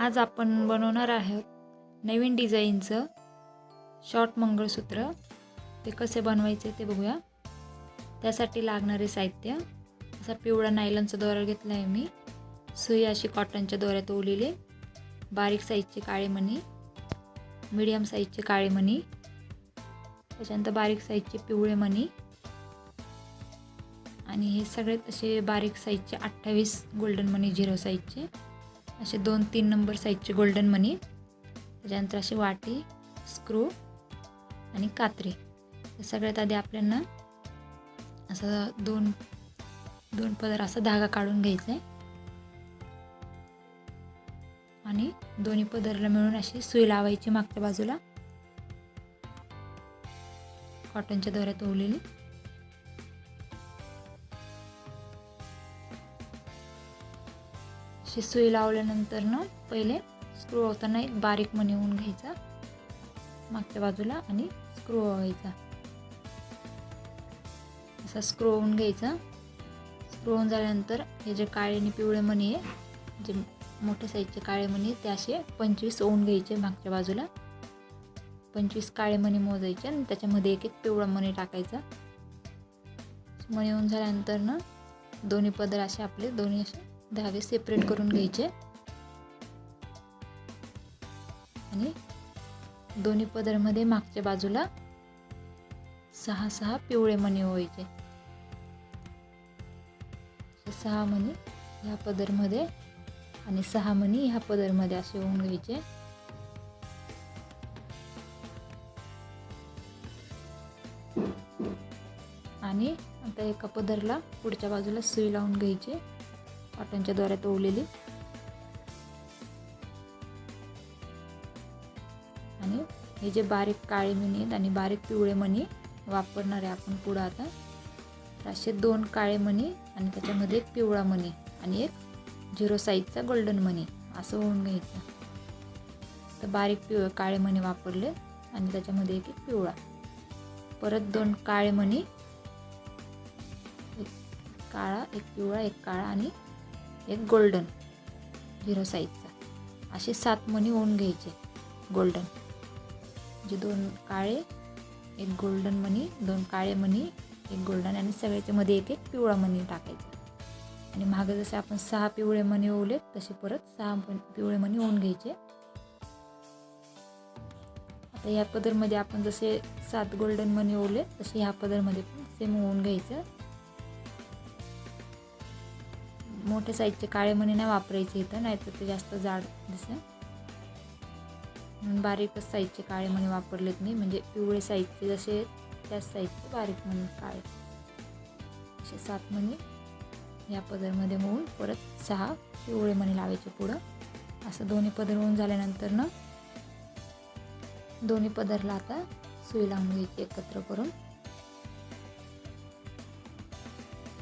आज आपण बनवणार आहोत नवीन डिझाईनचं शॉर्ट मंगळसूत्र. ते कसे बनवायचे ते बघूया. त्यासाठी लागणारे साहित्य असा पिवळा नायलनचा दोरा घेतला आहे मी. सुई अशी कॉटनच्या दोऱ्यात ओलिले. बारीक साईजचे काळे मणी मीडियम साईजचे काळे मणी त्याच्यानंतर बारीक साईजचे पिवळे मणी. आणि हे सगळे असे बारीक साईजचे अठ्ठावीस गोल्डन मनी झिरो साईजचे. असे दोन तीन नंबर साईजचे गोल्डन मनी त्याच्यानंतर अशी वाटी स्क्रू आणि कात्री. सगळ्यात आधी आपल्याला असं दोन दोन पदर असा धागा काढून घ्यायचा. आहे आणि दोन्ही पदरला मिळून अशी सुई लावायची मागच्या बाजूला. कॉटनच्या दोऱ्यात ओवलेली. अशी सुई लावल्यानंतर ना पहिले स्क्रू होताना एक बारीक मणी होऊन घ्यायचा. मागच्या बाजूला आणि स्क्रू व्हायचा. असा स्क्रू होऊन घ्यायचा. स्क्रू होऊन झाल्यानंतर हे जे काळे आणि पिवळे मणी आहे जे मोठ्या साईजचे काळे मणी ते असे पंचवीस ओवून घ्यायचे मागच्या बाजूला. पंचवीस काळे मणी मोजायचे आणि त्याच्यामध्ये एक एक पिवळा मणी टाकायचा. मणी होऊन झाल्यानंतर ना दोन्ही पदर असे आपले दोन्ही असे धागे सेपरेट करून घ्यायचे. आणि दोन्ही पदरमध्ये मागच्या बाजूला सहा सहा पिवळे मणी व्हायचे सहा मणी ह्या पदरमध्ये आणि सहा मणी ह्या पदरमध्ये असे होऊन घ्यायचे. आणि आता एका पदरला पुढच्या बाजूला सुई लावून घ्यायची. कॉटनच्या द्वारे ओवलेली आणि हे जे बारीक काळे मणी आहेत आणि बारीक पिवळे मणी वापरणार आहे आपण पुढं आता. तर असे दोन काळे मणी आणि त्याच्यामध्ये एक पिवळा मणी आणि एक झिरो साईजचा गोल्डन मणी असं होऊन घ्यायचं. तर बारीक पिवळे काळे मणी वापरले आणि त्याच्यामध्ये एक एक पिवळा. परत दोन काळे मणी एक काळा एक पिवळा एक काळा आणि एक गोल्डन झिरो साईजचा असे सात मणी होऊन घ्यायचे गोल्डन जे दोन काळे एक गोल्डन मणी दोन काळे मणी एक गोल्डन आणि सगळ्याच्या मध्ये एक एक पिवळा मणी टाकायचा. आणि मागं जसे आपण सहा पिवळे मणी ओवले तसे परत सहा पिवळे मणी ओवून घ्यायचे. आता ह्या पदरमध्ये आपण जसे सात गोल्डन मणी ओवले तसे ह्या पदरमध्ये पण सेम ओवून घ्यायचं. मोठ्या साईजचे काळे मणी नाही वापरायचे इथं नाहीतर ते जास्त जाड दिसेल. बारीकच साईजचे काळे मणी वापरलेत मी म्हणजे पिवळे साईजचे जसे त्याच साईजचे बारीक मणी काळे. असे सात मणी या पदरमध्ये होऊन परत सहा पिवळे मणी लावायचे पुढं. असं दोन्ही पदर होऊन झाल्यानंतर ना दोन्ही पदरला आता सुई लावून घ्यायची एकत्र करून.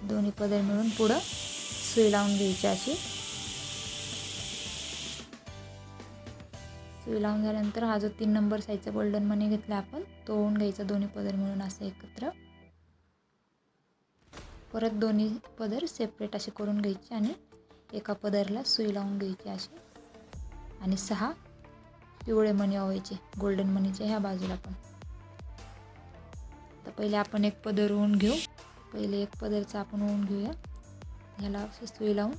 दोन्ही पदर मिळून पुढं सुई लावून घ्यायची अशी. सुई लावून झाल्यानंतर हा जो तीन नंबर साईजचा गोल्डन मनी घेतला आपण तो होऊन घ्यायचा दोन्ही पदर मिळून असं एकत्र. परत दोन्ही पदर सेपरेट असे करून घ्यायचे आणि एका पदरला सुई लावून घ्यायची अशी. आणि सहा पिवळे मणी व्हायचे गोल्डन मनीचे ह्या बाजूला पण. तर पहिले आपण एक पदर होऊन घेऊ. पहिले एक पदरचा आपण होऊन घेऊया. ह्याला असे लावून.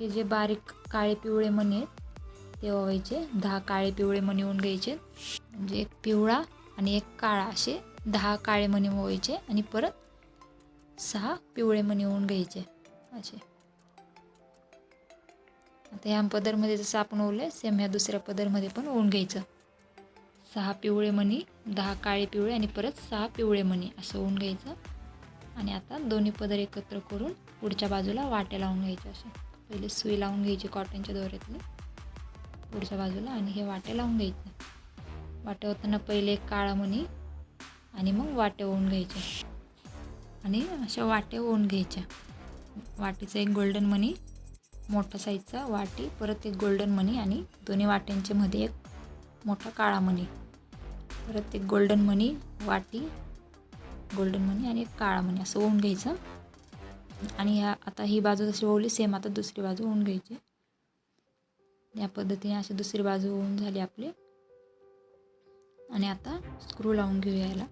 हे जे बारीक काळे पिवळे मणी आहेत ते व्हायचे दहा काळे पिवळे मणी होऊन घ्यायचे. म्हणजे एक पिवळा आणि एक काळा असे दहा काळे मणी व्हायचे आणि परत सहा पिवळे मणी होऊन घ्यायचे. असे. आता ह्या पदरमध्ये जसं आपण ओवलं सेम ह्या दुसऱ्या पदरमध्ये पण ओवून घ्यायचं. सहा पिवळे मणी दहा काळे पिवळे आणि परत सहा पिवळे मणी असं होऊन घ्यायचं. आणि आता दोन्ही पदर एकत्र करून पुढच्या बाजूला वाट्या लावून घ्यायच्या अशा पहिले सुई लावून घ्यायची कॉटनच्या दोऱ्यातली. पुढच्या बाजूला आणि हे वाटे लावून घ्यायचे. वाटे होताना पहिले एक काळा मणी आणि मग वाटे होऊन घ्यायचे आणि अशा वाटे होऊन घ्यायच्या. वाटीचं एक गोल्डन मणी मोठा साईजचा वाटी परत एक गोल्डन मणी आणि दोन्ही वाट्यांच्या मध्ये एक मोठा काळा मणी. परत एक गोल्डन मणी वाटी गोल्डन मनी आणि एक काळा मनी असं होऊन घ्यायचं. आणि ह्या आता ही बाजू जशी ओवली सेम आता दुसरी बाजू होऊन घ्यायची. या पद्धतीने अशी दुसरी बाजू होऊन झाली आपली. आणि आता स्क्रू लावून घेऊया याला.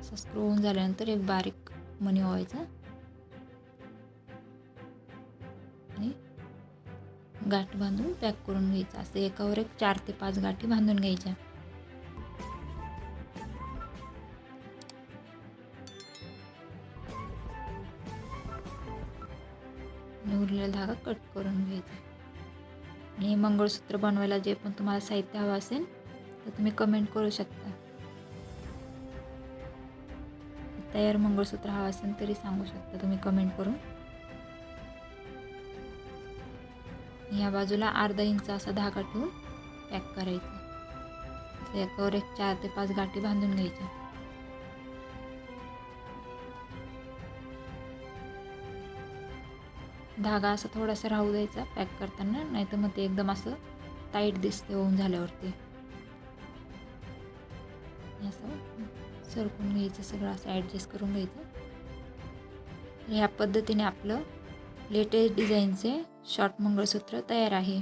असं स्क्रू होऊन झाल्यानंतर एक बारीक मनी व्हायचा आणि गाठ बांधून पॅक करून घ्यायचा. असं एकावर एक चार ते पाच गाठी बांधून घ्यायच्या. उरलेला धागा कट करून घ्यायचा. आणि मंगळसूत्र बनवायला जे पण तुम्हाला साहित्य हवं असेल तर तुम्ही कमेंट करू शकता. तयार मंगळसूत्र हवं असेल तरी सांगू शकता तुम्ही कमेंट करून. या बाजूला अर्धा इंच असा धागा ठेवून पॅक करायचा. असं एकावर एक चार ते पाच गाठी बांधून घ्यायच्या. धागा असा थोडासा राहू द्यायचा पॅक करताना नाही तर मग ते एकदम असं टाईट दिसते होऊन झाल्यावरती. असं सरकून घ्यायचं सगळं असं ॲडजस्ट करून घ्यायचं. ह्या पद्धतीने आपलं लेटेस्ट डिझाईनचे शॉर्ट मंगळसूत्र तयार आहे.